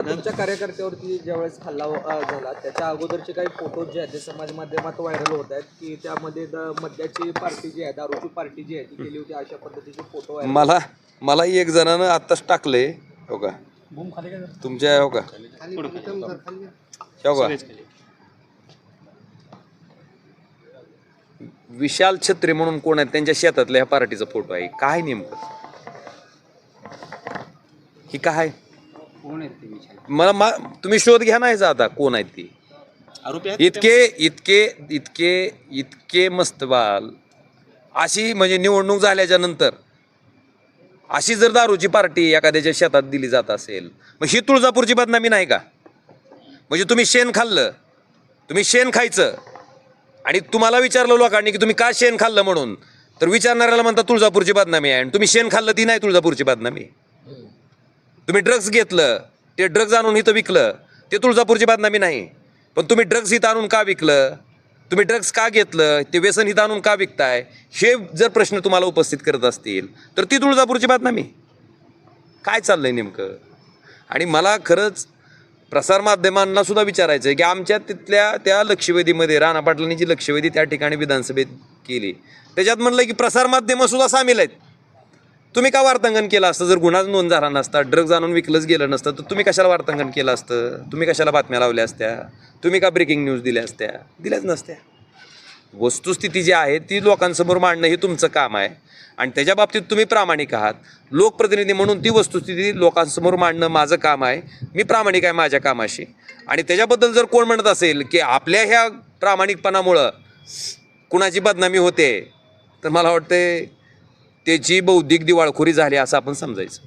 तुमच्या कार्यकर्त्यावरती ज्यावेळेस हल्ला झाला त्याच्या अगोदरचे काही फोटो जे आहेत ते समाज माध्यमात व्हायरल होत आहेत की त्यामध्ये मद्याची पार्टी जी आहे दारूची पार्टी जी आहे ती केली होती अशा पद्धतीचे फोटो आहे मला मला एक जणानं आत्ताच टाकले हो का? तुमच्या हो का? हो का? विशाल छत्री म्हणून कोण आहेत त्यांच्या शेतातल्या ह्या पार्टीचा फोटो आहे. काय नेमकं? ही काय? मला मा तुम्ही शोध घ्या नाही आता कोण आहेत ती. आरोपी इतके इतके इतके इतके मस्त बाल. अशी म्हणजे निवडणूक झाल्याच्यानंतर अशी जर दारूची पार्टी एखाद्याच्या शेतात दिली जात असेल मग ही तुळजापूरची बदनामी नाही का? म्हणजे तुम्ही शेण खाल्लं तुम्ही शेण खायचं आणि तुम्हाला विचारलं लोकांनी की तुम्ही का शेण खाल्लं म्हणून तर विचारणाऱ्याला म्हणता तुळजापूरची बदनामी आहे आणि तुम्ही शेण खाल्लं ती नाही तुळजापूरची बदनामी. तुम्ही ड्रग्ज घेतलं ते ड्रग्ज आणून इथं विकलं ते तुळजापूरची बदनामी नाही. पण तुम्ही ड्रग्ज इथं आणून का विकलं? तुम्ही ड्रग्ज का घेतलं? ते व्यसन इथं आणून का विकताय? हे जर प्रश्न तुम्हाला उपस्थित करत असतील तर ती तुळजापूरची बदनामी. काय चाललं आहे नेमकं? आणि मला खरंच प्रसारमाध्यमांना सुद्धा विचारायचं आहे की आमच्या तिथल्या त्या लक्षवेधीमध्ये राणा पाटलांनी जी लक्षवेधी त्या ठिकाणी विधानसभेत केली त्याच्यात म्हणलं की प्रसारमाध्यमं सुद्धा सामील आहेत. तुम्ही का वार्तांकन केलं असतं? जर गुन्हा नोंद झाला नसता ड्रग्ज आणून विकलंच गेलं नसतं तर तुम्ही कशाला वार्तांकन केलं असतं? तुम्ही कशाला बातम्या लावल्या असत्या? तुम्ही का ब्रेकिंग न्यूज दिल्या असत्या? दिल्याच नसत्या. वस्तुस्थिती जी आहे ती लोकांसमोर मांडणं हे तुमचं काम आहे. आणि त्याच्या बाबतीत तुम्ही प्रामाणिक आहात. लोकप्रतिनिधी म्हणून ती वस्तुस्थिती लोकांसमोर मांडणं माझं काम आहे. मी प्रामाणिक आहे माझ्या कामाशी. आणि त्याच्याबद्दल जर कोण म्हणत असेल की आपल्या ह्या प्रामाणिकपणामुळं कुणाची बदनामी होते तर मला वाटते त्याची बौद्धिक दिवाळखोरी झाली असं आपण समजायचं.